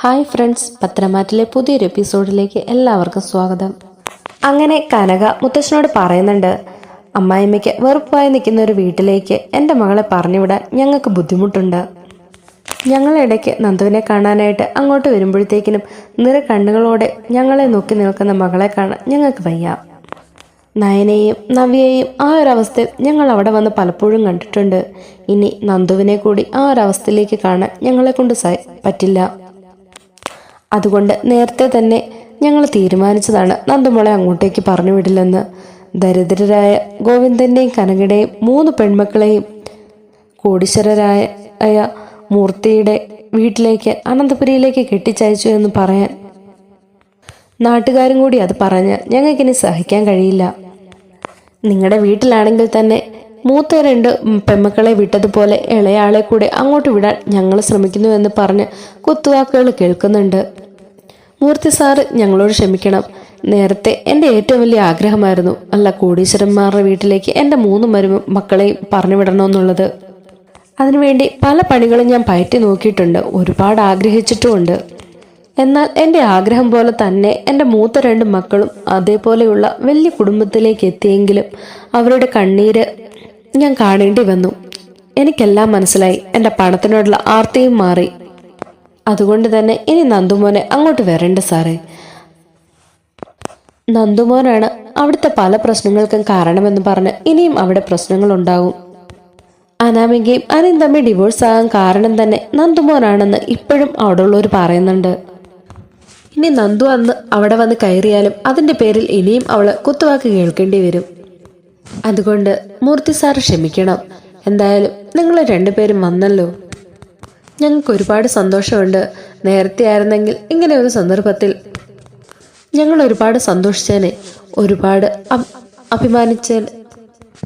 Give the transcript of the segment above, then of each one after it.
Hi friends പത്രമാറ്റിലെ പുതിയൊരു എപ്പിസോഡിലേക്ക് എല്ലാവർക്കും സ്വാഗതം. അങ്ങനെ കനക മുത്തശ്ശനോട് പറയുന്നുണ്ട് അമ്മായിമ്മയ്ക്ക് വെറുപ്പായി നിൽക്കുന്ന ഒരു വീട്ടിലേക്ക് എന്റെ മകളെ പറഞ്ഞുവിടാൻ ഞങ്ങൾക്ക് ബുദ്ധിമുട്ടുണ്ട്. ഞങ്ങളിടയ്ക്ക് നന്ദുവിനെ കാണാനായിട്ട് അങ്ങോട്ട് വരുമ്പോഴത്തേക്കിനും നിറ കണ്ണുകളോടെ ഞങ്ങളെ നോക്കി നിൽക്കുന്ന മകളെ കാണാൻ ഞങ്ങൾക്ക് വയ്യ. നയനെയും നവ്യയെയും ആ ഒരു അവസ്ഥയിൽ ഞങ്ങൾ അവിടെ വന്ന് പലപ്പോഴും കണ്ടിട്ടുണ്ട്. ഇനി നന്ദുവിനെ കൂടി ആ ഒരു അവസ്ഥയിലേക്ക് കാണാൻ ഞങ്ങളെ കൊണ്ട് പറ്റില്ല. അതുകൊണ്ട് നേരത്തെ തന്നെ ഞങ്ങൾ തീരുമാനിച്ചതാണ് നന്ദുമോളെ അങ്ങോട്ടേക്ക് പറഞ്ഞു വിടില്ലെന്ന്. ദരിദ്രരായ ഗോവിന്ദന്റെയും കനകയുടെയും മൂന്ന് പെൺമക്കളെയും കോടീശ്വരരായ മൂർത്തിയുടെ വീട്ടിലേക്ക് അനന്തപുരിയിലേക്ക് കെട്ടിച്ചയച്ചു എന്ന് പറയാൻ നാട്ടുകാരും കൂടി അത് പറഞ്ഞ് ഞങ്ങൾക്കിനി സഹിക്കാൻ കഴിയില്ല. നിങ്ങളുടെ വീട്ടിലാണെങ്കിൽ തന്നെ മൂത്ത രണ്ട് പെമ്മക്കളെ വിട്ടതുപോലെ ഇളയാളെ കൂടെ അങ്ങോട്ട് വിടാൻ ഞങ്ങൾ ശ്രമിക്കുന്നു എന്ന് പറഞ്ഞ് കുത്തുവാക്കുകൾ കേൾക്കുന്നുണ്ട്. മൂർത്തി സാറ് ഞങ്ങളോട് ക്ഷമിക്കണം. നേരത്തെ എന്റെ ഏറ്റവും വലിയ ആഗ്രഹമായിരുന്നു അല്ല കോടീശ്വരന്മാരുടെ വീട്ടിലേക്ക് എന്റെ മൂന്ന് മരു മക്കളെയും പറഞ്ഞു വിടണമെന്നുള്ളത്. അതിനുവേണ്ടി പല പണികളും ഞാൻ പയറ്റി നോക്കിയിട്ടുണ്ട്. ഒരുപാട് ആഗ്രഹിച്ചിട്ടുമുണ്ട്. എന്നാൽ എന്റെ ആഗ്രഹം പോലെ തന്നെ എന്റെ മൂത്ത രണ്ട് മക്കളും അതേപോലെയുള്ള വലിയ കുടുംബത്തിലേക്ക് എത്തിയെങ്കിലും അവരുടെ കണ്ണീര് ഞാൻ കാണേണ്ടി വന്നു. എനിക്കെല്ലാം മനസ്സിലായി. എന്റെ പണത്തിനോടുള്ള ആർത്തിയും മാറി. അതുകൊണ്ട് തന്നെ ഇനി നന്ദുമോനെ അങ്ങോട്ട് വരണ്ട സാറേ. നന്ദുമോനാണ് അവിടുത്തെ പല പ്രശ്നങ്ങൾക്കും കാരണമെന്ന് പറഞ്ഞ് ഇനിയും അവിടെ പ്രശ്നങ്ങൾ ഉണ്ടാകും അനാമികയും അനിയും തമ്മിൽ ഡിവോഴ്സ് ആകാൻ കാരണം തന്നെ നന്ദുമോനാണെന്ന് ഇപ്പോഴും അവിടെ ഉള്ളവർ പറയുന്നുണ്ട്. ഇനി നന്ദു അന്ന് അവിടെ വന്ന് കയറിയാലും അതിന്റെ പേരിൽ ഇനിയും അവൾ കുത്തുവാക്ക് കേൾക്കേണ്ടി വരും. അതുകൊണ്ട് മൂർത്തി സാർ ക്ഷമിക്കണം. എന്തായാലും നിങ്ങൾ രണ്ടുപേരും വന്നല്ലോ. ഞങ്ങൾക്ക് ഒരുപാട് സന്തോഷമുണ്ട്. നേരത്തെ ആയിരുന്നെങ്കിൽ ഇങ്ങനെ ഒരു സന്ദർഭത്തിൽ ഞങ്ങൾ ഒരുപാട് സന്തോഷിച്ചേനെ. ഒരുപാട് അഭ്- അഭിമാനിച്ചേനെ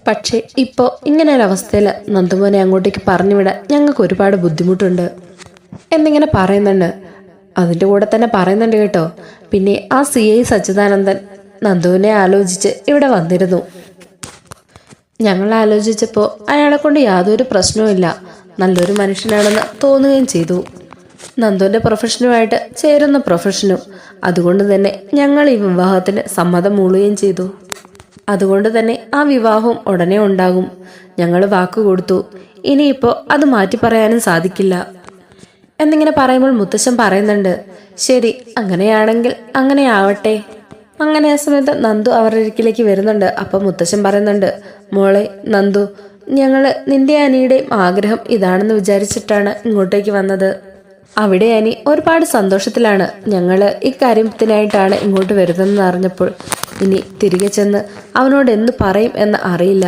പക്ഷേ ഇപ്പോൾ ഇങ്ങനെ ഒരു അവസ്ഥയിൽ നന്ദുമോനെ അങ്ങോട്ടേക്ക് പറഞ്ഞു വിടാൻ ഞങ്ങൾക്ക് ഒരുപാട് ബുദ്ധിമുട്ടുണ്ട്. എന്നിങ്ങനെ പറയുന്നുണ്ട്. അതിന്റെ കൂടെ തന്നെ പറയുന്നുണ്ട് കേട്ടോ. പിന്നെ ആ സി ഐ സച്ചിദാനന്ദൻ നന്ദുവിനെ ആലോചിച്ച് ഇവിടെ വന്നിരുന്നു. ഞങ്ങൾ ആലോചിച്ചപ്പോൾ അയാളെ കൊണ്ട് യാതൊരു പ്രശ്നവുമില്ല. നല്ലൊരു മനുഷ്യനാണെന്ന് തോന്നുകയും ചെയ്തു. നന്ദുവിന്റെ പ്രൊഫഷനുമായിട്ട് ചേരുന്ന പ്രൊഫഷനും അതുകൊണ്ട് തന്നെ ഞങ്ങൾ ഈ വിവാഹത്തിന് സമ്മതം മൂളുകയും ചെയ്തു. അതുകൊണ്ട് തന്നെ ആ വിവാഹവും ഉടനെ ഉണ്ടാകും. ഞങ്ങൾ വാക്ക് കൊടുത്തു. ഇനിയിപ്പോൾ അത് മാറ്റി പറയാനും സാധിക്കില്ല. എന്നിങ്ങനെ പറയുമ്പോൾ മുത്തശ്ശൻ പറയുന്നുണ്ട് ശരി അങ്ങനെയാണെങ്കിൽ അങ്ങനെ ആവട്ടെ അങ്ങനെ ആ സമയത്ത് നന്ദു അവരുടെ അരികിലേക്ക് വരുന്നുണ്ട്. അപ്പം മുത്തശ്ശൻ പറയുന്നുണ്ട് മോളെ നന്ദു ഞങ്ങൾ നിന്റെ അനിയുടെയും ആഗ്രഹം ഇതാണെന്ന് വിചാരിച്ചിട്ടാണ് ഇങ്ങോട്ടേക്ക് വന്നത്. അവിടെ അനി ഒരുപാട് സന്തോഷത്തിലാണ്. ഞങ്ങൾ ഇക്കാര്യത്തിനായിട്ടാണ് ഇങ്ങോട്ട് വരുന്നതെന്ന് അറിഞ്ഞപ്പോൾ ഇനി തിരികെ ചെന്ന് അവനോട് എന്ത് പറയും എന്ന് അറിയില്ല.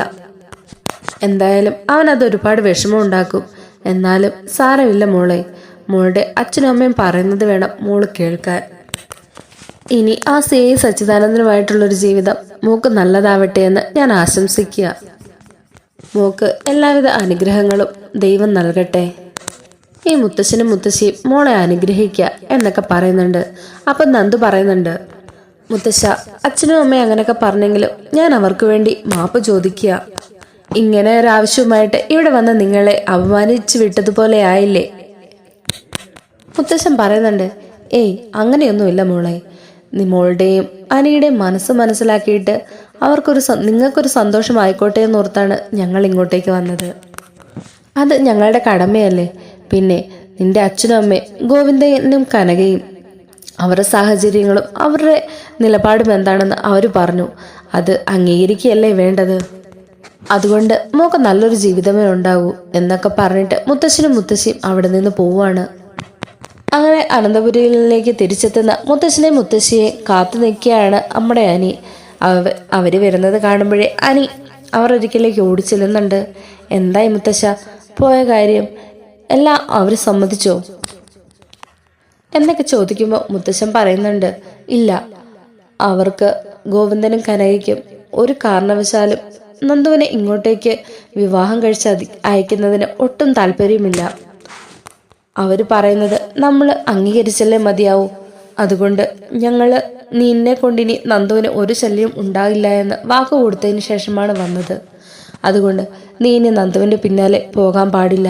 എന്തായാലും അവൻ അത് ഒരുപാട് വിഷമം ഉണ്ടാക്കും. എന്നാലും സാരമില്ല മോളെ. മോളുടെ അച്ഛനും അമ്മയും പറയുന്നത് വേണം മോൾ കേൾക്കാൻ. ഇനി ആ സി ഐ സച്ചിദാനന്ദനുമായിട്ടുള്ളൊരു ജീവിതം മൂക്ക് നല്ലതാവട്ടെ എന്ന് ഞാൻ ആശംസിക്കുക. മൂക്ക് എല്ലാവിധ അനുഗ്രഹങ്ങളും ദൈവം നൽകട്ടെ. ഈ മുത്തശ്ശനും മുത്തശ്ശിയും മോളെ അനുഗ്രഹിക്കുക എന്നൊക്കെ പറയുന്നുണ്ട്. അപ്പം നന്ദു പറയുന്നുണ്ട് മുത്തശ്ശ അച്ഛനും അമ്മയും അങ്ങനെയൊക്കെ പറഞ്ഞെങ്കിലും ഞാൻ അവർക്ക് വേണ്ടി മാപ്പ് ചോദിക്കുക. ഇങ്ങനെ ഒരു ആവശ്യവുമായിട്ട് ഇവിടെ വന്ന് നിങ്ങളെ അപമാനിച്ചു വിട്ടതുപോലെ ആയില്ലേ? മുത്തശ്ശൻ പറയുന്നുണ്ട് ഏയ് അങ്ങനെയൊന്നുമില്ല മോളെ. നീ മോളുടെയും അനിയുടെയും മനസ്സ് മനസ്സിലാക്കിയിട്ട് അവർക്കൊരു നിങ്ങൾക്കൊരു എന്ന് ഓർത്താണ് ഞങ്ങൾ ഇങ്ങോട്ടേക്ക് വന്നത്. അത് ഞങ്ങളുടെ കടമയല്ലേ. പിന്നെ നിന്റെ അച്ഛനും അമ്മയും ഗോവിന്ദനും കനകയും അവരുടെ സാഹചര്യങ്ങളും അവരുടെ നിലപാടും എന്താണെന്ന് അവർ പറഞ്ഞു. അത് അംഗീകരിക്കുകയല്ലേ വേണ്ടത്? അതുകൊണ്ട് മോക്ക് നല്ലൊരു ജീവിതമേ ഉണ്ടാകൂ എന്നൊക്കെ പറഞ്ഞിട്ട് മുത്തശ്ശനും മുത്തശ്ശിയും അവിടെ നിന്ന് പോവാണ്. അങ്ങനെ അനന്തപുരിയിലേക്ക് തിരിച്ചെത്തുന്ന മുത്തശ്ശനെ മുത്തശ്ശിയെ കാത്തു നിൽക്കുകയാണ് നമ്മുടെ അനി. അവ അവർ വരുന്നത് കാണുമ്പോഴേ അനി അവർ ഒരിക്കലേക്ക് ഓടിച്ചെല്ലുന്നുണ്ട്. എന്തായി മുത്തശ്ശ? പോയ കാര്യം എല്ലാം അവർ സമ്മതിച്ചോ? എന്നൊക്കെ ചോദിക്കുമ്പോൾ മുത്തശ്ശൻ പറയുന്നുണ്ട് ഇല്ല. അവർക്ക് ഗോവിന്ദനും കനകയ്ക്കും ഒരു കാരണവശാലും നന്ദുവിനെ ഇങ്ങോട്ടേക്ക് വിവാഹം കഴിച്ച് അയക്കുന്നതിന് ഒട്ടും താല്പര്യമില്ല. അവർ പറയുന്നത് നമ്മൾ അംഗീകരിച്ചല്ലേ മതിയാവൂ. അതുകൊണ്ട് ഞങ്ങൾ നിന്നെ കൊണ്ടിനി നന്ദുവിന് ഒരു ശല്യം ഉണ്ടാകില്ല എന്ന് വാക്ക് കൊടുത്തതിന് ശേഷമാണ് വന്നത്. അതുകൊണ്ട് നീ ഇനി നന്ദുവിന്റെ പിന്നാലെ പോകാൻ പാടില്ല.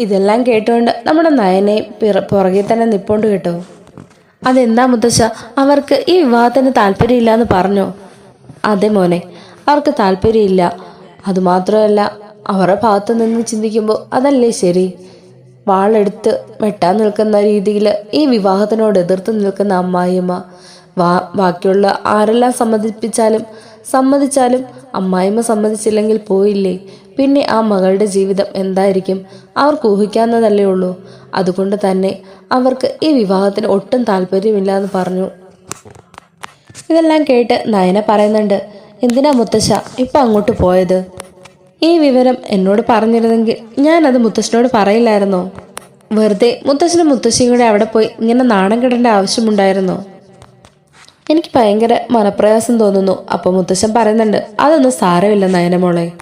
ഇതെല്ലാം കേട്ടുകൊണ്ട് നമ്മുടെ നയനെ പിറ പുറകെ തന്നെ നിപ്പോണ്ട് കേട്ടോ. അതെന്താ മുത്തശ്ശ? അവർക്ക് ഈ വിവാഹത്തിന് താല്പര്യമില്ല എന്ന് പറഞ്ഞോ? അതെ മോനെ അവർക്ക് താല്പര്യമില്ല. അതുമാത്രമല്ല അവരുടെ ഭാഗത്ത് നിന്ന് ചിന്തിക്കുമ്പോൾ അതല്ലേ ശരി? വാളെടുത്ത് വെട്ടാൻ നിൽക്കുന്ന രീതിയിൽ ഈ വിവാഹത്തിനോട് എതിർത്ത് നിൽക്കുന്ന അമ്മായിമ്മ വാ ബാക്കിയുള്ള ആരെല്ലാം സമ്മതിപ്പിച്ചാലും സമ്മതിച്ചാലും അമ്മായിമ്മ സമ്മതിച്ചില്ലെങ്കിൽ പോയില്ലേ? പിന്നെ ആ മകളുടെ ജീവിതം എന്തായിരിക്കും? അവർക്ക് ഊഹിക്കാവുന്നതല്ലേ ഉള്ളൂ. അതുകൊണ്ട് തന്നെ അവർക്ക് ഈ വിവാഹത്തിന് ഒട്ടും താല്പര്യമില്ല എന്ന് പറഞ്ഞു. ഇതെല്ലാം കേട്ട് നയന പറയുന്നുണ്ട് എന്തിനാ മുത്തശ്ശ ഇപ്പം അങ്ങോട്ട് പോയത്? ഈ വിവരം എന്നോട് പറഞ്ഞിരുന്നെങ്കിൽ ഞാൻ അത് മുത്തശ്ശനോട് പറയില്ലായിരുന്നോ? വെറുതെ മുത്തശ്ശനും മുത്തശ്ശിയും കൂടെ അവിടെ പോയി ഇങ്ങനെ നാണം കിടേണ്ട ആവശ്യമുണ്ടായിരുന്നോ? എനിക്ക് ഭയങ്കര മനപ്രയാസം തോന്നുന്നു. അപ്പോൾ മുത്തശ്ശൻ പറയുന്നുണ്ട് അതൊന്നും സാരമില്ല നയനമോളെ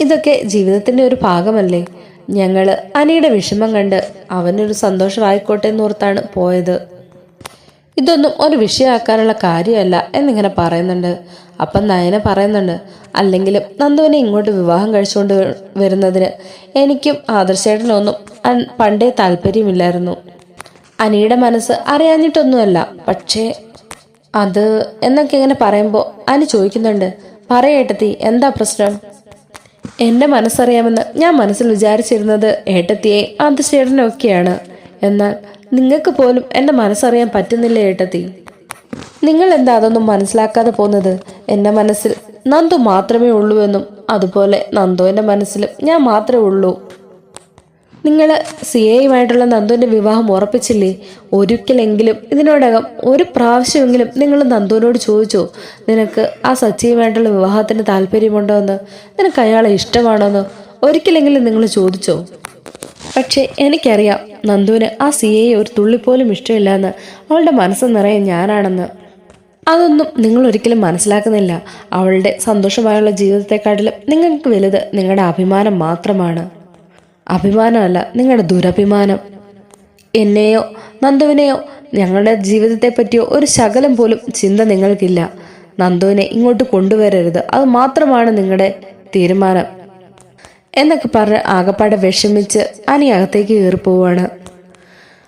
ഇതൊക്കെ ജീവിതത്തിന്റെ ഒരു ഭാഗമല്ലേ. ഞങ്ങൾ അനിയുടെ വിഷമം കണ്ട് അവനൊരു സന്തോഷമായിക്കോട്ടെ എന്നോർത്താണ് പോയത്. ഇതൊന്നും ഒരു വിഷയമാക്കാനുള്ള കാര്യമല്ല എന്നിങ്ങനെ പറയുന്നുണ്ട്. അപ്പം നയന പറയുന്നുണ്ട് അല്ലെങ്കിലും നന്ദുവിനെ ഇങ്ങോട്ട് വിവാഹം കഴിച്ചുകൊണ്ട് വരുന്നതിന് എനിക്കും ആദർശേട്ടനൊന്നും പണ്ടേ താല്പര്യമില്ലായിരുന്നു. അനിയുടെ മനസ്സ് അറിയാഞ്ഞിട്ടൊന്നുമല്ല. പക്ഷേ അത് എന്നൊക്കെ ഇങ്ങനെ പറയുമ്പോൾ അനി ചോദിക്കുന്നുണ്ട് പറയേട്ടത്തി എന്താ പ്രശ്നം? എന്റെ മനസ്സറിയാമെന്ന് ഞാൻ മനസ്സിൽ വിചാരിച്ചിരുന്നത് ഏട്ടത്തിയെ ആദർശേട്ടനൊക്കെയാണ്. എന്നാൽ നിങ്ങൾക്ക് പോലും എന്റെ മനസ്സറിയാൻ പറ്റുന്നില്ല ഏട്ടത്തി? നിങ്ങൾ എന്താ അതൊന്നും മനസ്സിലാക്കാതെ പോകുന്നത്? എന്റെ മനസ്സിൽ നന്ദു മാത്രമേ ഉള്ളൂ എന്നും അതുപോലെ നന്ദുവിന്റെ മനസ്സിലും ഞാൻ മാത്രമേ ഉള്ളൂ. നിങ്ങൾ സി എയുമായിട്ടുള്ള നന്ദുവിന്റെ വിവാഹം ഉറപ്പിച്ചില്ലേ? ഒരിക്കലെങ്കിലും ഇതിനോടകം ഒരു പ്രാവശ്യമെങ്കിലും നിങ്ങൾ നന്ദുവിനോട് ചോദിച്ചോ? നിനക്ക് ആ സച്ചിയുമായിട്ടുള്ള വിവാഹത്തിന് താല്പര്യമുണ്ടോ എന്ന്? നിനക്ക് അയാളെ ഇഷ്ടമാണോ എന്ന്? ഒരിക്കലെങ്കിലും നിങ്ങൾ ചോദിച്ചോ? പക്ഷേ എനിക്കറിയാം നന്ദുവിന് ആ സി എയെ ഒരു തുള്ളിപ്പോലും ഇഷ്ടമില്ല എന്ന് അവളുടെ മനസ്സ് നിറയെ ഞാനാണെന്ന്. അതൊന്നും നിങ്ങൾ ഒരിക്കലും മനസ്സിലാക്കുന്നില്ല. അവളുടെ സന്തോഷമായുള്ള ജീവിതത്തെക്കാട്ടിലും നിങ്ങൾക്ക് വലുത് നിങ്ങളുടെ അഭിമാനം മാത്രമാണ്. അഭിമാനമല്ല നിങ്ങളുടെ ദുരഭിമാനം. എന്നെയോ നന്ദുവിനെയോ ഞങ്ങളുടെ ജീവിതത്തെ പറ്റിയോ ഒരു ശകലം പോലും ചിന്ത നിങ്ങൾക്കില്ല. നന്ദുവിനെ ഇങ്ങോട്ട് കൊണ്ടുവരരുത്. അത് മാത്രമാണ് നിങ്ങളുടെ തീരുമാനം. എന്നൊക്കെ പറഞ്ഞ് ആകപ്പാടെ വിഷമിച്ച് അനി അകത്തേക്ക് കയറി പോവാണ്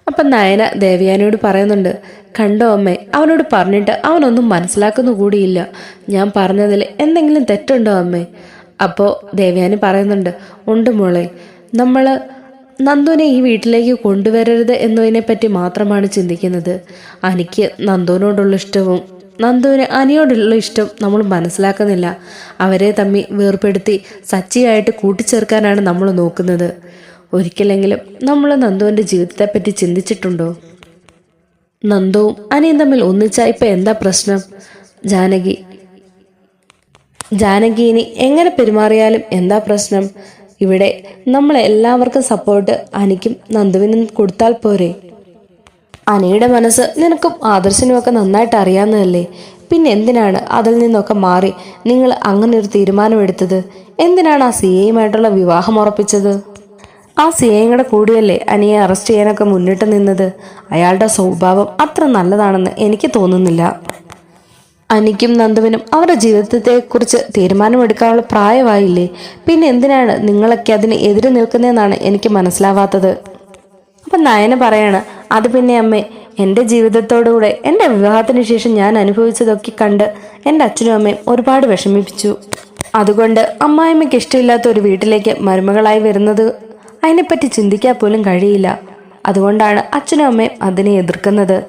അപ്പം നയന ദേവയാനിയോട് പറയുന്നുണ്ട് കണ്ടോ അമ്മേ അവനോട് പറഞ്ഞിട്ട് അവനൊന്നും മനസ്സിലാക്കുന്ന കൂടിയില്ല. ഞാൻ പറഞ്ഞതിൽ എന്തെങ്കിലും തെറ്റുണ്ടോ അമ്മേ? അപ്പോൾ ദേവയാനി പറയുന്നുണ്ട് ഉണ്ട് മോളെ. നമ്മൾ നന്ദുവിനെ ഈ വീട്ടിലേക്ക് കൊണ്ടുവരരുത് എന്നതിനെപ്പറ്റി മാത്രമാണ് ചിന്തിക്കുന്നത്. എനിക്ക് നന്ദുവിനോടുള്ള ഇഷ്ടവും നന്ദുവിന് അനിയോടുള്ള ഇഷ്ടം നമ്മൾ മനസ്സിലാക്കുന്നില്ല. അവരെ തമ്മിൽ വേർപ്പെടുത്തി സച്ചിയായിട്ട് കൂട്ടിച്ചേർക്കാനാണ് നമ്മൾ നോക്കുന്നത്. ഒരിക്കലെങ്കിലും നമ്മൾ നന്ദുവിന്റെ ജീവിതത്തെപ്പറ്റി ചിന്തിച്ചിട്ടുണ്ടോ? നന്ദുവും അനിയും തമ്മിൽ ഒന്നിച്ചാ ഇപ്പം എന്താ പ്രശ്നം? ജാനകി ജാനകി ഇനി എങ്ങനെ പെരുമാറിയാലും എന്താ പ്രശ്നം? ഇവിടെ നമ്മൾ എല്ലാവർക്കും സപ്പോർട്ട് അനിക്കും നന്ദുവിനും കൊടുത്താൽ പോരെ? അനിയുടെ മനസ്സ് നിനക്കും ആദർശനുമൊക്കെ നന്നായിട്ട് അറിയാവുന്നതല്ലേ? പിന്നെ എന്തിനാണ് അതിൽ നിന്നൊക്കെ മാറി നിങ്ങൾ അങ്ങനെ ഒരു തീരുമാനമെടുത്തത്? എന്തിനാണ് ആ സി എയുമായിട്ടുള്ള വിവാഹം ഉറപ്പിച്ചത്? ആ സി കൂടിയല്ലേ അനിയെ അറസ്റ്റ് ചെയ്യാനൊക്കെ മുന്നിട്ട് നിന്നത്? അയാളുടെ സ്വഭാവം അത്ര നല്ലതാണെന്ന് എനിക്ക് തോന്നുന്നില്ല. അനിക്കും നന്ദുവിനും അവരുടെ ജീവിതത്തെക്കുറിച്ച് തീരുമാനമെടുക്കാനുള്ള പ്രായമായില്ലേ? പിന്നെ എന്തിനാണ് നിങ്ങളൊക്കെ അതിന് എതിരെ നിൽക്കുന്നതെന്നാണ് എനിക്ക് മനസ്സിലാവാത്തത്? അപ്പം നയന പറയാണ് അത് പിന്നെ അമ്മേ എന്റെ ജീവിതത്തോടുകൂടെ എന്റെ വിവാഹത്തിന് ശേഷം ഞാൻ അനുഭവിച്ചതൊക്കെ കണ്ട് എന്റെ അച്ഛനും അമ്മയും ഒരുപാട് വിഷമിപ്പിച്ചു. അതുകൊണ്ട് അമ്മായിമ്മയ്ക്ക് ഇഷ്ടമില്ലാത്ത ഒരു വീട്ടിലേക്ക് മരുമകളായി വരുന്നത് അതിനെപ്പറ്റി ചിന്തിക്കാൻ പോലും കഴിയില്ല. അതുകൊണ്ടാണ് അച്ഛനും അമ്മയും അതിനെ എതിർക്കുന്നത്.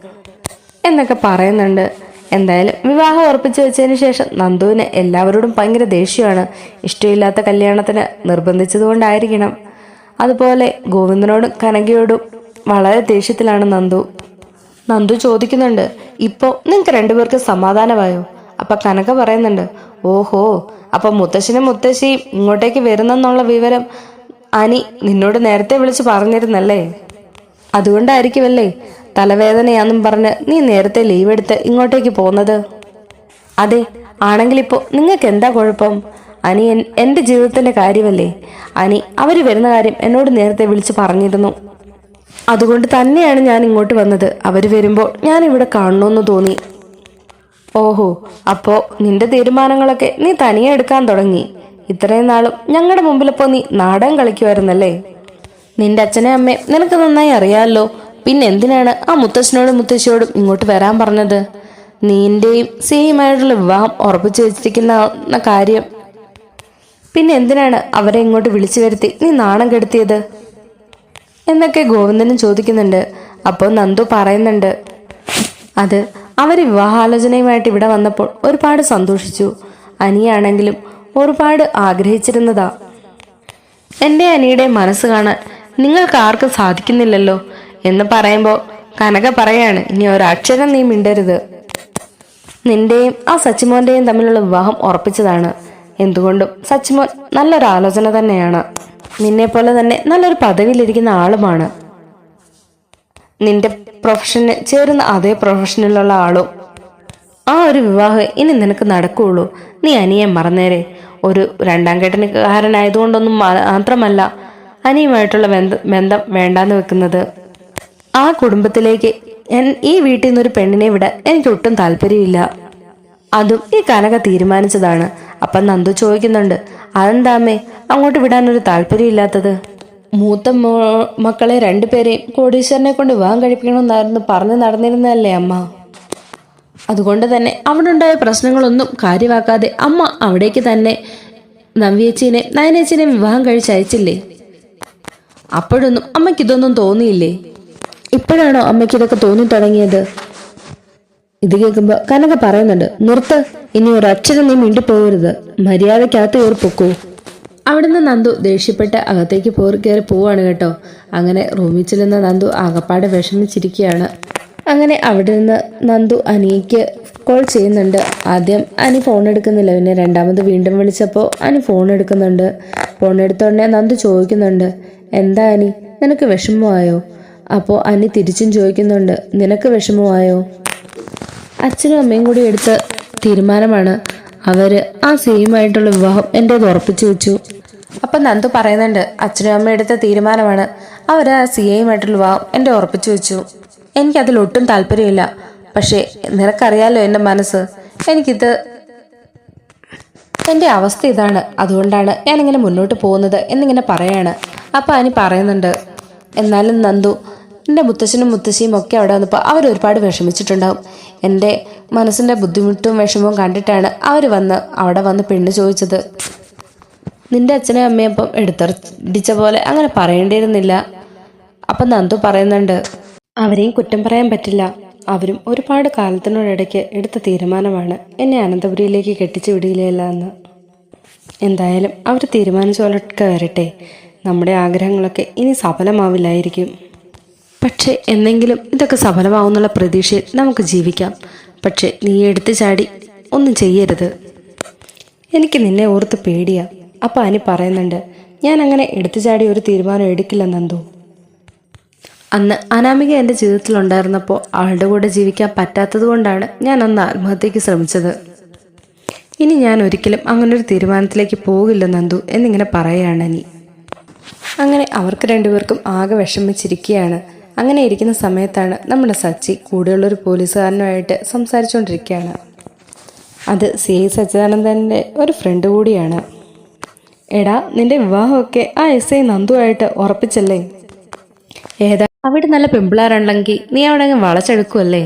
എന്നൊക്കെ പറയുന്നുണ്ട്. എന്തായാലും വിവാഹം ഉറപ്പിച്ചു വെച്ചതിന് ശേഷം നന്ദുവിന് എല്ലാവരോടും ഭയങ്കര ദേഷ്യമാണ്. ഇഷ്ടമില്ലാത്ത കല്യാണത്തിന് നിർബന്ധിച്ചതുകൊണ്ടായിരിക്കണം. അതുപോലെ ഗോവിന്ദനോടും കനകയോടും വളരെ ദേഷ്യത്തിലാണ് നന്ദു. നന്ദു ചോദിക്കുന്നുണ്ട് ഇപ്പോ നിങ്ങൾക്ക് രണ്ടുപേർക്ക് സമാധാനമായോ? അപ്പൊ കനക പറയുന്നുണ്ട് ഓഹോ അപ്പൊ മുത്തശ്ശനും മുത്തശ്ശിയും ഇങ്ങോട്ടേക്ക് വരുന്നെന്നുള്ള വിവരം അനി നിന്നോട് നേരത്തെ വിളിച്ച് പറഞ്ഞിരുന്നല്ലേ? അതുകൊണ്ടായിരിക്കുമല്ലേ? തലവേദനയാന്നും പറഞ്ഞ് നീ നേരത്തെ ലീവ് എടുത്ത് ഇങ്ങോട്ടേക്ക് പോന്നത്? അതെ ആണെങ്കിലിപ്പോൾ നിങ്ങൾക്ക് എന്താ കുഴപ്പം? അനി എൻ- എന്റെ ജീവിതത്തിന്റെ കാര്യമല്ലേ? അനി അവർ വരുന്ന കാര്യം എന്നോട് നേരത്തെ വിളിച്ച് പറഞ്ഞിരുന്നു. അതുകൊണ്ട് തന്നെയാണ് ഞാൻ ഇങ്ങോട്ട് വന്നത്. അവർ വരുമ്പോൾ ഞാൻ ഇവിടെ കാണണമെന്ന് തോന്നി. ഓഹോ അപ്പോൾ നിന്റെ തീരുമാനങ്ങളൊക്കെ നീ തനിയെ എടുക്കാൻ തുടങ്ങി. ഇത്രയും നാളും ഞങ്ങളുടെ മുമ്പിലിപ്പോൾ നീ നാടകം കളിക്കുമായിരുന്നല്ലേ നിന്റെ അച്ഛനെ അമ്മേ നിനക്ക് നന്നായി അറിയാമല്ലോ പിന്നെ എന്തിനാണ് ആ മുത്തശ്ശനോടും മുത്തശ്ശിയോടും ഇങ്ങോട്ട് വരാൻ പറഞ്ഞത്? നീന്റെയും സെയിമായിട്ടുള്ള വിവാഹം ഉറപ്പിച്ചു വെച്ചിരിക്കുന്ന കാര്യം പിന്നെ എന്തിനാണ് അവരെ ഇങ്ങോട്ട് വിളിച്ചു വരുത്തി നീ നാണം കെടുത്തിയത്? എന്നൊക്കെ ഗോവിന്ദനും ചോദിക്കുന്നുണ്ട്. അപ്പോൾ നന്ദു പറയുന്നുണ്ട്. അത് അവർ വിവാഹാലോചനയുമായിട്ട് ഇവിടെ വന്നപ്പോൾ ഒരുപാട് സന്തോഷിച്ചു. അനിയാണെങ്കിലും ഒരുപാട് ആഗ്രഹിച്ചിരുന്നതാ. എന്റെ അനിയുടെ മനസ്സ് കാണാൻ നിങ്ങൾക്ക് ആർക്കും സാധിക്കുന്നില്ലല്ലോ എന്ന് പറയുമ്പോൾ കനക പറയാണ് ഇനി ഒരക്ഷരം നീ മിണ്ടരുത്. നിന്റെയും ആ സച്ചിമോന്റെയും തമ്മിലുള്ള വിവാഹം ഉറപ്പിച്ചതാണ്. എന്തുകൊണ്ടും സച്ചിമോൻ നല്ലൊരു ആലോചന തന്നെയാണ്. നിന്നെ പോലെ തന്നെ നല്ലൊരു പദവിയിലിരിക്കുന്ന ആളുമാണ്. നിന്റെ പ്രൊഫഷന് ചേരുന്ന അതേ പ്രൊഫഷനിലുള്ള ആളും. ആ ഒരു വിവാഹം ഇനി നിനക്ക് നടക്കുകയുള്ളൂ നീ അനിയെ മറന്നേരെ. ഒരു രണ്ടാം കെട്ടനുകാരനായതുകൊണ്ടൊന്നും മാത്രമല്ല അനിയുമായിട്ടുള്ള ബന്ധ ബന്ധം വേണ്ടാന്ന് വെക്കുന്നത്. ആ കുടുംബത്തിലേക്ക് ഈ വീട്ടിൽ നിന്നൊരു പെണ്ണിനെ വിടാൻ എനിക്ക് ഒട്ടും താല്പര്യമില്ല. അതും ഈ കനക തീരുമാനിച്ചതാണ്. അപ്പം നന്ദു ചോദിക്കുന്നുണ്ട് അതെന്താമേ അങ്ങോട്ട് വിടാനൊരു താല്പര്യമില്ലാത്തത്? മൂത്ത മോ മക്കളെ രണ്ടുപേരെയും കോടീശ്വരനെ കൊണ്ട് വിവാഹം കഴിപ്പിക്കണമെന്നായിരുന്നു പറഞ്ഞു നടന്നിരുന്നതല്ലേ അമ്മ? അതുകൊണ്ട് തന്നെ അവിടെ ഉണ്ടായ പ്രശ്നങ്ങളൊന്നും കാര്യമാക്കാതെ അമ്മ അവിടേക്ക് തന്നെ നവ്യേച്ചിനെ നയനേച്ചിനെ വിവാഹം കഴിച്ചയച്ചില്ലേ? അപ്പോഴൊന്നും അമ്മയ്ക്ക് ഇതൊന്നും തോന്നിയില്ലേ? ഇപ്പോഴാണോ അമ്മയ്ക്ക് ഇതൊക്കെ തോന്നി തുടങ്ങിയത് ഇത് കേൾക്കുമ്പോ കനക പറയുന്നുണ്ട് നിർത്ത് ഇനി ഒരു അക്ഷരം നീ മിണ്ടിപ്പോകരുത്. മര്യാദക്കകത്ത് കയറി പൊക്കൂ. അവിടുന്ന് നന്ദു ദേഷ്യപ്പെട്ട് അകത്തേക്ക് പോറി കയറി പോവാണ് കേട്ടോ. അങ്ങനെ റൂമിൽ ചെല്ലുന്ന നന്ദു ആകപ്പാടെ വിഷമിച്ചിരിക്കുകയാണ്. അങ്ങനെ അവിടെ നിന്ന് നന്ദു അനിക്ക് കോൾ ചെയ്യുന്നുണ്ട്. ആദ്യം അനി ഫോൺ എടുക്കുന്നില്ല പിന്നെ രണ്ടാമത് വീണ്ടും വിളിച്ചപ്പോൾ അനി ഫോൺ എടുക്കുന്നുണ്ട്. ഫോൺ എടുത്തോടനെ നന്ദു ചോദിക്കുന്നുണ്ട് എന്താ അനി? നിനക്ക് വിഷമമായോ? അപ്പോൾ അനി തിരിച്ചും ചോദിക്കുന്നുണ്ട് നിനക്ക് വിഷമമായോ? അച്ഛനും അമ്മയും കൂടി എടുത്ത തീരുമാനമാണ് അവർ ആ സെയിമായിട്ടുള്ള വിവാഹം എന്റേത് ഉറപ്പിച്ചു വെച്ചു. അപ്പം നന്ദു പറയുന്നുണ്ട് അച്ഛനും അമ്മ എടുത്ത തീരുമാനമാണ്. അവർ ആ സി എയുമായിട്ടുള്ള വിവാഹം എന്റെ ഉറപ്പിച്ചു വെച്ചു. എനിക്കതിൽ ഒട്ടും താല്പര്യമില്ല. പക്ഷേ നിനക്കറിയാലോ എന്റെ മനസ്സ്? എനിക്കിത് എന്റെ അവസ്ഥ ഇതാണ്. അതുകൊണ്ടാണ് ഞാനിങ്ങനെ മുന്നോട്ട് പോകുന്നത് എന്നിങ്ങനെ പറയാണ്. അപ്പം അനി പറയുന്നുണ്ട് എന്നാലും നന്ദു എന്റെ മുത്തശ്ശനും മുത്തശ്ശിയും ഒക്കെ അവിടെ വന്നപ്പോൾ അവർ ഒരുപാട് വിഷമിച്ചിട്ടുണ്ടാവും. എന്റെ മനസ്സിന്റെ ബുദ്ധിമുട്ടും വിഷമവും കണ്ടിട്ടാണ് അവർ വന്ന് അവിടെ വന്ന് പെണ്ണ് ചോദിച്ചത്. നിന്റെ അച്ഛനും അമ്മയും അപ്പം എടുത്തടിച്ച പോലെ അങ്ങനെ പറയേണ്ടിയിരുന്നില്ല. അപ്പം നന്ദു പറയുന്നുണ്ട്. അവരെയും കുറ്റം പറയാൻ പറ്റില്ല. അവരും ഒരുപാട് കാലത്തിനോടിടയ്ക്ക് എടുത്ത തീരുമാനമാണ്. എന്നെ അനന്തപുരിയിലേക്ക് കെട്ടിച്ചു വിടുകയില്ല എന്ന്. എന്തായാലും അവർ തീരുമാനിച്ചോലൊക്കെ വരട്ടെ. നമ്മുടെ ആഗ്രഹങ്ങളൊക്കെ ഇനി സഫലമാവില്ലായിരിക്കും. പക്ഷേ എന്നെങ്കിലും ഇതൊക്കെ സഫലമാവുന്നുള്ള പ്രതീക്ഷയിൽ നമുക്ക് ജീവിക്കാം. പക്ഷെ നീ എടുത്തു ചാടി ഒന്നും ചെയ്യരുത്. എനിക്ക് നിന്നെ ഓർത്ത് പേടിയാ. അപ്പം അനി പറയുന്നുണ്ട് ഞാൻ അങ്ങനെ എടുത്തു ചാടി ഒരു തീരുമാനം എടുക്കില്ല നന്ദു. അന്ന് അനാമിക എന്റെ ജീവിതത്തിൽ ഉണ്ടായിരുന്നപ്പോൾ അവളുടെ കൂടെ ജീവിക്കാൻ പറ്റാത്തത് കൊണ്ടാണ് ഞാൻ അന്ന് ആത്മഹത്യക്ക് ശ്രമിച്ചത്. ഇനി ഞാൻ ഒരിക്കലും അങ്ങനൊരു തീരുമാനത്തിലേക്ക് പോകില്ല നന്ദു എന്നിങ്ങനെ പറയുകയാണ് അനി. അങ്ങനെ അവർക്ക് രണ്ടുപേർക്കും ആകെ വിഷമിച്ചിരിക്കുകയാണ്. അങ്ങനെ ഇരിക്കുന്ന സമയത്താണ് നമ്മുടെ സച്ചി കൂടെയുള്ളൊരു പോലീസുകാരനുമായിട്ട് സംസാരിച്ചുകൊണ്ടിരിക്കുകയാണ്. അത് സി ഐ സച്ചിദാനന്ദന്റെ ഒരു ഫ്രണ്ട് കൂടിയാണ്. എടാ നിന്റെ വിവാഹമൊക്കെ ആ എസ് ഐ നന്ദുവായിട്ട് ഉറപ്പിച്ചല്ലേ? ഏതാ? അവിടെ നല്ല പെമ്പിളാരുണ്ടെങ്കിൽ നീ അവിടെ അങ്ങ് വളച്ചെടുക്കുമല്ലേ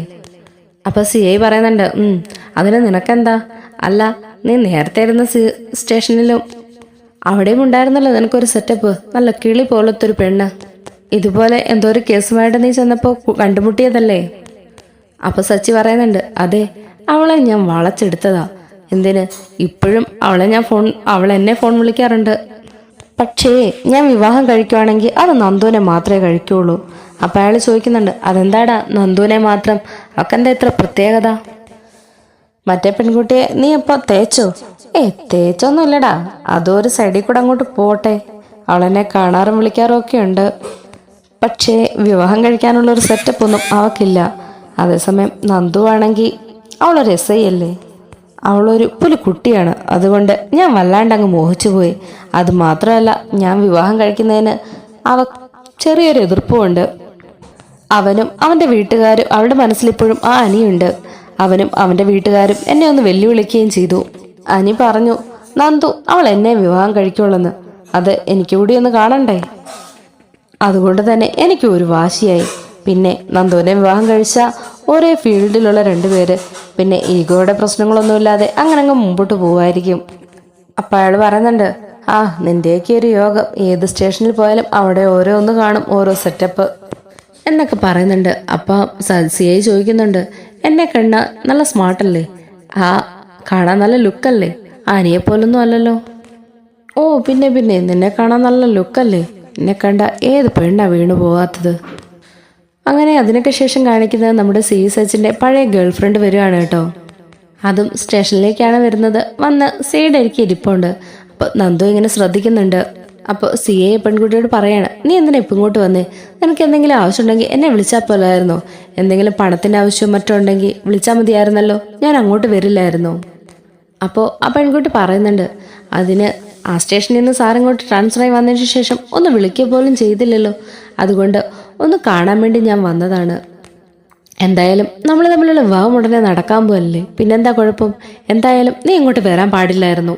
അപ്പൊ സി ഐ പറയുന്നുണ്ട് അതിന് നിനക്കെന്താ? അല്ല നീ നേരത്തെ ഇരുന്ന സ്റ്റേഷനിലും അവിടെയും ഉണ്ടായിരുന്നല്ലോ നിനക്കൊരു സെറ്റപ്പ് നല്ല കിളി പോലത്തെ ഒരു പെണ്ണ്. ഇതുപോലെ എന്തോ ഒരു കേസുമായിട്ട് നീ ചെന്നപ്പോൾ കണ്ടുമുട്ടിയതല്ലേ? അപ്പൊ സച്ചി പറയുന്നുണ്ട് അതെ അവളെ ഞാൻ വളച്ചെടുത്തതാ. എന്തിന്? ഇപ്പോഴും അവളെ ഞാൻ ഫോൺ അവൾ എന്നെ ഫോൺ വിളിക്കാറുണ്ട്. പക്ഷേ ഞാൻ വിവാഹം കഴിക്കുവാണെങ്കിൽ അത് നന്ദുവിനെ മാത്രമേ കഴിക്കുള്ളൂ. അപ്പം അയാൾ ചോദിക്കുന്നുണ്ട് അതെന്താടാ? നന്ദുവിനെ മാത്രം? അവക്കെന്താ ഇത്ര പ്രത്യേകത? മറ്റേ പെൺകുട്ടിയെ നീ ഇപ്പോൾ തേച്ചോ? ഏ തേച്ചൊന്നും ഇല്ലടാ അതോ ഒരു സൈഡിൽ കൂടെ അങ്ങോട്ട് പോട്ടെ. അവളെന്നെ കാണാറും വിളിക്കാറും ഒക്കെ ഉണ്ട്. പക്ഷേ വിവാഹം കഴിക്കാനുള്ള ഒരു സെറ്റപ്പ് ഒന്നും അവക്കില്ല. അതേസമയം നന്ദു ആണെങ്കിൽ അവളൊരു എസ് ഐ അല്ലേ? അവളൊരു പുലി കുട്ടിയാണ് അതുകൊണ്ട് ഞാൻ വല്ലാണ്ട് അങ്ങ് മോഹിച്ചു പോയി. അത് മാത്രമല്ല ഞാൻ വിവാഹം കഴിക്കുന്നതിന് അവ ചെറിയൊരു എതിർപ്പുമുണ്ട്. അവനും അവന്റെ വീട്ടുകാരും അവളുടെ മനസ്സിലിപ്പോഴും ആ അനിയുണ്ട്. അവനും അവന്റെ വീട്ടുകാരും എന്നെ ഒന്ന് വെല്ലുവിളിക്കുകയും ചെയ്തു. അനി പറഞ്ഞു നന്ദു അവൾ എന്നെ വിവാഹം കഴിക്കുള്ളെന്ന്. അത് എനിക്ക് കൂടി ഒന്ന് കാണണ്ടേ? അതുകൊണ്ട് തന്നെ എനിക്ക് ഒരു വാശിയായി. പിന്നെ നന്ദുവിനെ വിവാഹം കഴിച്ച ഒരേ ഫീൽഡിലുള്ള രണ്ടുപേര് പിന്നെ ഈഗോയുടെ പ്രശ്നങ്ങളൊന്നുമില്ലാതെ അങ്ങനെ അങ്ങ് മുമ്പോട്ട് പോവായിരിക്കും. അപ്പം അയാൾ പറയുന്നുണ്ട് ആ നിന്റെയൊക്കെ ഒരു യോഗം. ഏത് സ്റ്റേഷനിൽ പോയാലും അവിടെ ഓരോന്ന് കാണും ഓരോ സെറ്റപ്പ്. എന്നൊക്കെ പറയുന്നുണ്ട്. അപ്പം സി ഐ ചോദിക്കുന്നുണ്ട് എന്നെ കണ്ണ നല്ല സ്മാർട്ടല്ലേ? ആ കാണാൻ നല്ല ലുക്കല്ലേ? ആനയെ പോലൊന്നും അല്ലല്ലോ? ഓ പിന്നെ പിന്നെ. നിന്നെ കാണാൻ നല്ല ലുക്കല്ലേ? എന്നെ കണ്ട ഏത് പെണ്ണാ വീണു പോകാത്തത്? അങ്ങനെ അതിനൊക്കെ ശേഷം കാണിക്കുന്നത് നമ്മുടെ സി സച്ചിന്റെ പഴയ ഗേൾഫ്രണ്ട് വരുവാണ് കേട്ടോ. അതും സ്റ്റേഷനിലേക്കാണ് വരുന്നത്. വന്ന് സിയുടെ എനിക്ക് ഇരിപ്പുണ്ട്. അപ്പോൾ നന്ദു ഇങ്ങനെ ശ്രദ്ധിക്കുന്നുണ്ട്. അപ്പോൾ സി എ പെൺകുട്ടിയോട് പറയാണ് നീ എന്തിനാ ഇപ്പം ഇങ്ങോട്ട് വന്നേ? നിനക്ക് എന്തെങ്കിലും ആവശ്യമുണ്ടെങ്കിൽ എന്നെ വിളിച്ചാൽ പോലായിരുന്നു. എന്തെങ്കിലും പണത്തിന്റെ ആവശ്യം മറ്റോ ഉണ്ടെങ്കിൽ വിളിച്ചാൽ മതിയായിരുന്നല്ലോ. ഞാൻ അങ്ങോട്ട് വരില്ലായിരുന്നു. അപ്പോൾ ആ പെൺകുട്ടി പറയുന്നുണ്ട് അതിന് ആ സ്റ്റേഷനിൽ നിന്ന് സാറിങ്ങോട്ട് ട്രാൻസ്ഫറായി വന്നതിന് ശേഷം ഒന്ന് വിളിക്കുക പോലും ചെയ്തില്ലല്ലോ. അതുകൊണ്ട് ഒന്ന് കാണാൻ വേണ്ടി ഞാൻ വന്നതാണ്. എന്തായാലും നമ്മൾ തമ്മിലുള്ള വിവാഹം ഉടനെ നടക്കാൻ പോലല്ലേ പിന്നെന്താ കുഴപ്പം? എന്തായാലും നീ ഇങ്ങോട്ട് വരാൻ പാടില്ലായിരുന്നു.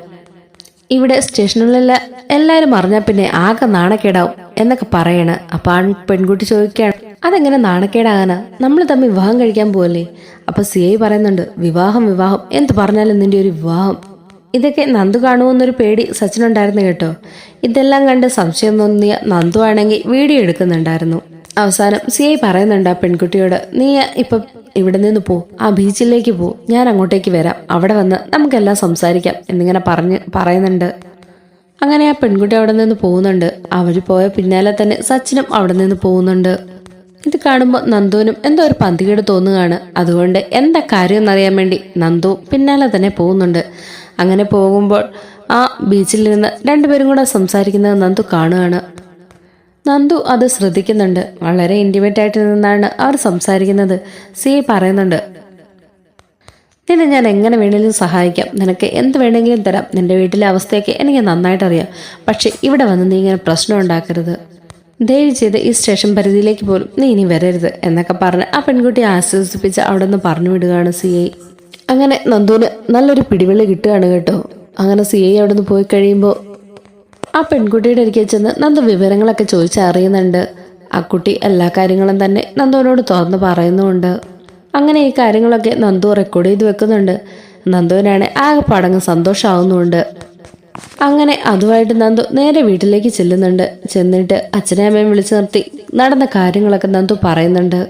ഇവിടെ സ്റ്റേഷനിലുള്ള എല്ലാവരും അറിഞ്ഞാൽ പിന്നെ ആകെ നാണക്കേടാവും എന്നൊക്കെ പറയണ്. അപ്പൊ ആ പെൺകുട്ടി ചോദിക്കുകയാണ് അതെങ്ങനെ നാണക്കേടാകാനാ? നമ്മൾ തമ്മിൽ വിവാഹം കഴിക്കാൻ പോകല്ലേ അപ്പൊ സി ഐ പറയുന്നുണ്ട് വിവാഹം വിവാഹം. എന്ത് പറഞ്ഞാലും നിന്റെ ഒരു വിവാഹം. ഇതൊക്കെ നന്ദു കാണുമെന്നൊരു പേടി സച്ചിനുണ്ടായിരുന്നു കേട്ടോ. ഇതെല്ലാം കണ്ട് സംശയം തോന്നിയ നന്ദു ആണെങ്കിൽ വീഡിയോ എടുക്കുന്നുണ്ടായിരുന്നു. അവസാനം സി ഐ പറയുന്നുണ്ട് ആ പെൺകുട്ടിയോട് നീ ഇപ്പം ഇവിടെ നിന്ന് പോ ആ ബീച്ചിലേക്ക് പോ ഞാൻ അങ്ങോട്ടേക്ക് വരാം. അവിടെ വന്ന് നമുക്കെല്ലാം സംസാരിക്കാം എന്നിങ്ങനെ പറഞ്ഞ് പറയുന്നുണ്ട്. അങ്ങനെ ആ പെൺകുട്ടി അവിടെ നിന്ന് പോകുന്നുണ്ട്. അവർ പോയ പിന്നാലെ തന്നെ സച്ചിനും അവിടെ നിന്ന് പോകുന്നുണ്ട്. ഇത് കാണുമ്പോൾ നന്ദുവിനും എന്തോ ഒരു പന്തികേട് തോന്നുകയാണ്. അതുകൊണ്ട് എന്താ കാര്യം എന്നറിയാൻ വേണ്ടി നന്ദു പിന്നാലെ തന്നെ പോകുന്നുണ്ട്. അങ്ങനെ പോകുമ്പോൾ ആ ബീച്ചിൽ നിന്ന് രണ്ടുപേരും കൂടെ സംസാരിക്കുന്നത് നന്ദു കാണുകയാണ്. നന്ദു അത് ശ്രദ്ധിക്കുന്നുണ്ട്. വളരെ ഇന്റിമേറ്റ് ആയിട്ട് നിന്നാണ് അവർ സംസാരിക്കുന്നത്. സി പറയുന്നുണ്ട് നിന്നെ ഞാൻ എങ്ങനെ വേണമെങ്കിലും സഹായിക്കാം. നിനക്ക് എന്ത് വേണമെങ്കിലും തരാം. നിന്റെ വീട്ടിലെ അവസ്ഥയൊക്കെ എനിക്ക് നന്നായിട്ട് അറിയാം പക്ഷെ ഇവിടെ വന്ന് നീ ഇങ്ങനെ പ്രശ്നം ഉണ്ടാക്കരുത്. ദയവ് ചെയ്ത് ഈ സ്റ്റേഷൻ പരിധിയിലേക്ക് പോലും നീ ഇനി വരരുത് എന്നൊക്കെ പറഞ്ഞ് ആ പെൺകുട്ടിയെ ആശ്വസിപ്പിച്ച് അവിടെ നിന്ന് പറഞ്ഞു വിടുകയാണ് സി ഐ. അങ്ങനെ നന്ദുവിന് നല്ലൊരു പിടിവള്ളി കിട്ടുകയാണ് കേട്ടോ. അങ്ങനെ സി ഐ അവിടെ നിന്ന് പോയി കഴിയുമ്പോൾ ആ പെൺകുട്ടിയുടെ അടുക്കൽ ചെന്ന് നന്ദു വിവരങ്ങളൊക്കെ ചോദിച്ചറിയുന്നുണ്ട് ആ കുട്ടി എല്ലാ കാര്യങ്ങളും തന്നെ നന്ദുവിനോട് തുറന്ന് പറയുന്നുമുണ്ട്. അങ്ങനെ ഈ കാര്യങ്ങളൊക്കെ നന്ദു റെക്കോർഡ് ചെയ്ത് വെക്കുന്നുണ്ട്. നന്ദുവിനാണ് ആകെ പടങ്ങ് സന്തോഷമാവുന്നുമുണ്ട് അങ്ങനെ അതുമായിട്ട് നന്ദു നേരെ വീട്ടിലേക്ക് ചെല്ലുന്നുണ്ട്. ചെന്നിട്ട് അച്ഛനെ അമ്മയും വിളിച്ചു നിർത്തി നടന്ന കാര്യങ്ങളൊക്കെ നന്ദു പറയുന്നുണ്ട്.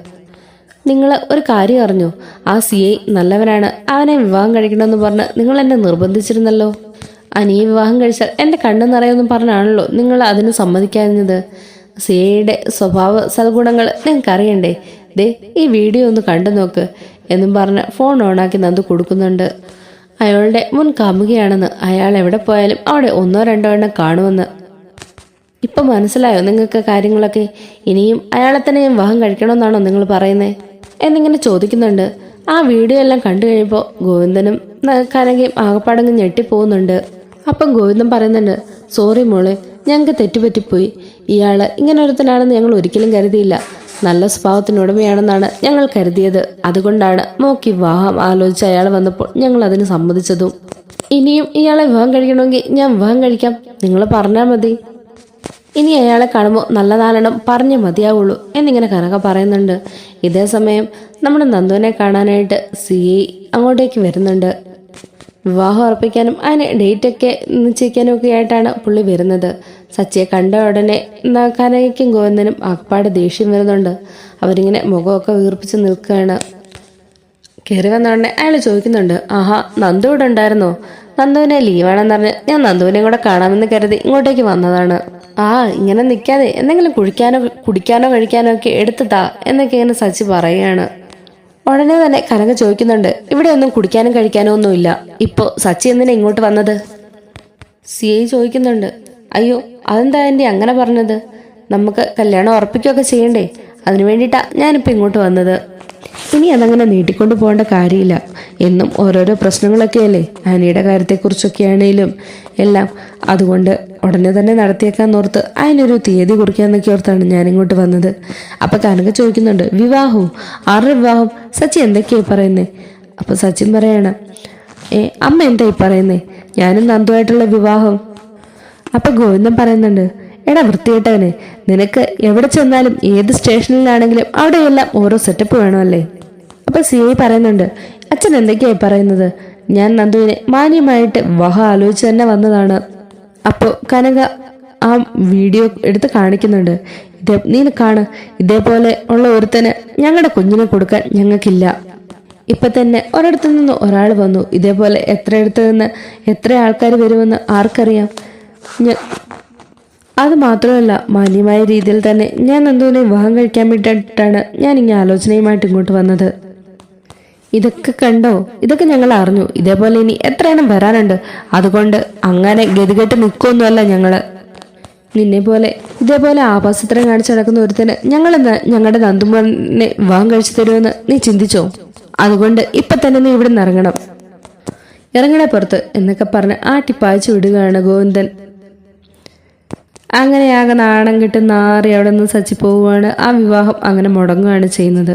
നിങ്ങൾ ഒരു കാര്യം അറിഞ്ഞു? ആ സി ഐ നല്ലവനാണ്. അവനെ വിവാഹം കഴിക്കണമെന്ന് പറഞ്ഞ് നിങ്ങൾ എന്നെ നിർബന്ധിച്ചിരുന്നല്ലോ? അനിയെ വിവാഹം കഴിച്ചാൽ എന്റെ കണ്ണ് നിറയൊന്നും പറഞ്ഞാണല്ലോ നിങ്ങൾ അതിന് സമ്മതിക്കാഞ്ഞത്. സി ഐയുടെ സ്വഭാവ സൽഗുണങ്ങൾ നിങ്ങൾക്കറിയണ്ടേ ദേ ഈ വീഡിയോ ഒന്ന് കണ്ടു നോക്ക് എന്നും പറഞ്ഞ് ഫോൺ ഓണാക്കി നന്ദു കൊടുക്കുന്നുണ്ട്. അയാളുടെ മുൻ കാമുകയാണെന്ന് അയാൾ എവിടെ പോയാലും അവിടെ ഒന്നോ രണ്ടോ എണ്ണം കാണുമെന്ന്. ഇപ്പം മനസ്സിലായോ നിങ്ങൾക്ക് കാര്യങ്ങളൊക്കെ? ഇനിയും അയാളെ തന്നെ വിവാഹം കഴിക്കണമെന്നാണോ നിങ്ങൾ പറയുന്നത് എന്നിങ്ങനെ ചോദിക്കുന്നുണ്ട്. ആ വീഡിയോ എല്ലാം കണ്ടു കഴിയുമ്പോൾ ഗോവിന്ദനും കനകയും ആകപ്പാടങ്ങ് ഞെട്ടിപ്പോകുന്നുണ്ട്. അപ്പം ഗോവിന്ദൻ പറയുന്നുണ്ട് സോറി മോളെ ഞങ്ങൾക്ക് തെറ്റുപറ്റിപ്പോയി. ഇയാൾ ഇങ്ങനെ ഒരുത്തനാണെന്ന് ഞങ്ങൾ ഒരിക്കലും കരുതിയില്ല. നല്ല സ്വഭാവത്തിനുടമയാണെന്നാണ് ഞങ്ങൾ കരുതിയത്. അതുകൊണ്ടാണ് മോക്ക് വിവാഹം ആലോചിച്ച് അയാൾ വന്നപ്പോൾ ഞങ്ങൾ അതിന് സമ്മതിച്ചതും. ഇനിയും ഇയാളെ വിവാഹം കഴിക്കണമെങ്കിൽ ഞാൻ വിവാഹം കഴിക്കാം. നിങ്ങൾ പറഞ്ഞാൽ മതി. ഇനി അയാളെ കാണുമ്പോൾ നല്ല നാലെണ്ണം പറഞ്ഞു മതിയാവുള്ളൂ എന്നിങ്ങനെ കനക പറയുന്നുണ്ട്. ഇതേ സമയം നമ്മുടെ നന്ദുവിനെ കാണാനായിട്ട് സി അങ്ങോട്ടേക്ക് വരുന്നുണ്ട്. വിവാഹം ഉറപ്പിക്കാനും അതിന് ഡേറ്റൊക്കെ നിശ്ചയിക്കാനും ഒക്കെ ആയിട്ടാണ് പുള്ളി വരുന്നത്. സച്ചിയെ കണ്ട ഉടനെ കനകയ്ക്കും ഗോവിന്ദനും അപ്പാട് ദേഷ്യം വരുന്നുണ്ട്. അവരിങ്ങനെ മുഖമൊക്കെ വീർപ്പിച്ച് നിൽക്കുകയാണ്. കയറി വന്ന ഉടനെ അയാൾ ചോദിക്കുന്നുണ്ട് ആഹാ നന്ദു ഇവിടെ ഉണ്ടായിരുന്നോ? നന്ദുവിനെ ലീവാണെന്ന് പറഞ്ഞ് ഞാൻ നന്ദുവിനെ കൂടെ കാണാമെന്ന് കരുതി ഇങ്ങോട്ടേക്ക് വന്നതാണ്. ആ ഇങ്ങനെ നിൽക്കാതെ എന്തെങ്കിലും കുഴിക്കാനോ കുടിക്കാനോ കഴിക്കാനോ ഒക്കെ എടുത്തു താ എന്നൊക്കെ ഇങ്ങനെ സച്ചി പറയുകയാണ് ഉടനെ തന്നെ കനക ചോദിക്കുന്നുണ്ട് ഇവിടെ ഒന്നും കുടിക്കാനും കഴിക്കാനോ ഒന്നുമില്ല ഇപ്പോ സച്ചി എന്തിനാ ഇങ്ങോട്ട് വന്നത്? സി ഐ ചോദിക്കുന്നുണ്ട് അയ്യോ അതെന്താ എന്റെ അങ്ങനെ പറഞ്ഞത്? നമുക്ക് കല്യാണം ഉറപ്പിക്കുകയൊക്കെ ചെയ്യണ്ടേ? അതിനു വേണ്ടിയിട്ടാണ് ഞാനിപ്പോൾ ഇങ്ങോട്ട് വന്നത്. ഇനി അതങ്ങനെ നീട്ടിക്കൊണ്ട് പോകേണ്ട കാര്യമില്ല. എന്നും ഓരോരോ പ്രശ്നങ്ങളൊക്കെയല്ലേ? ആനയുടെ കാര്യത്തെക്കുറിച്ചൊക്കെ ആണെങ്കിലും എല്ലാം. അതുകൊണ്ട് ഉടനെ തന്നെ നടത്തിയേക്കാൻ ഓർത്ത് അതിനൊരു തീയതി കുറിക്കാന്നൊക്കെ ഓർത്താണ് ഞാനിങ്ങോട്ട് വന്നത്. അപ്പം കനക ചോദിക്കുന്നുണ്ട് വിവാഹവും? ആരുടെ വിവാഹം? സച്ചി എന്തൊക്കെയായി പറയുന്നേ? അപ്പം സച്ചിൻ പറയണം ഏ അമ്മ എന്തായി പറയുന്നേ? ഞാനും നന്ദുമായിട്ടുള്ള വിവാഹം. അപ്പം ഗോവിന്ദൻ പറയുന്നുണ്ട് എടാ വൃത്തികെട്ടവനെ നിനക്ക് എവിടെ ചെന്നാലും ഏത് സ്റ്റേഷനിലാണെങ്കിലും അവിടെയെല്ലാം ഓരോ സെറ്റപ്പ് വേണമല്ലേ? അപ്പൊ സി ഐ പറയുന്നുണ്ട് അച്ഛൻ എന്തൊക്കെയായി പറയുന്നത്? ഞാൻ നന്ദുവിനെ മാന്യമായിട്ട് വഹ ആലോചിച്ച് തന്നെ വന്നതാണ്. അപ്പോൾ കനക ആ വീഡിയോ എടുത്ത് കാണിക്കുന്നുണ്ട് ഇതേ നീ കാണ്. ഇതേപോലെ ഉള്ള ഒരുത്തന് ഞങ്ങളുടെ കുഞ്ഞിനെ കൊടുക്കാൻ ഞങ്ങൾക്കില്ല. ഇപ്പൊ തന്നെ ഒരിടത്തു നിന്ന് ഒരാൾ വന്നു. ഇതേപോലെ എത്ര എടുത്തു നിന്ന് എത്ര ആൾക്കാർ വരുമെന്ന് ആർക്കറിയാം? അത് മാത്രമല്ല മാന്യമായ രീതിയിൽ തന്നെ ഞാൻ നന്ദുവിനെ വിവാഹം കഴിക്കാൻ വേണ്ടിയിട്ടാണ് ഞാൻ ഇങ്ങനെ ആലോചനയുമായിട്ട് ഇങ്ങോട്ട് വന്നത്. ഇതൊക്കെ കണ്ടോ? ഇതൊക്കെ ഞങ്ങൾ അറിഞ്ഞു. ഇതേപോലെ ഇനി എത്രയെണ്ണം വരാനുണ്ട്? അതുകൊണ്ട് അങ്ങനെ ഗതികെട്ട് നിൽക്കൊന്നുമല്ല ഞങ്ങൾ. നിന്നെ പോലെ ഇതേപോലെ ആഭാസത്തരം കാണിച്ചു നടക്കുന്ന ഒരുത്തന് ഞങ്ങൾ ഞങ്ങളുടെ നന്ദുമോനെ വിവാഹം കഴിച്ചു തരുമെന്ന് നീ ചിന്തിച്ചോ? അതുകൊണ്ട് ഇപ്പൊ തന്നെ നീ ഇവിടെ നിന്ന് ഇറങ്ങണം. ഇറങ്ങണേ പുറത്ത് എന്നൊക്കെ പറഞ്ഞ് ആട്ടിപ്പായച്ചു വിടുകയാണ് ഗോവിന്ദൻ. അങ്ങനെ ആകെ നാണം കിട്ടുന്ന നാറി അവിടെ നിന്ന് സച്ചി പോവുകയാണ് ആ വിവാഹം അങ്ങനെ മുടങ്ങുകയാണ് ചെയ്യുന്നത്.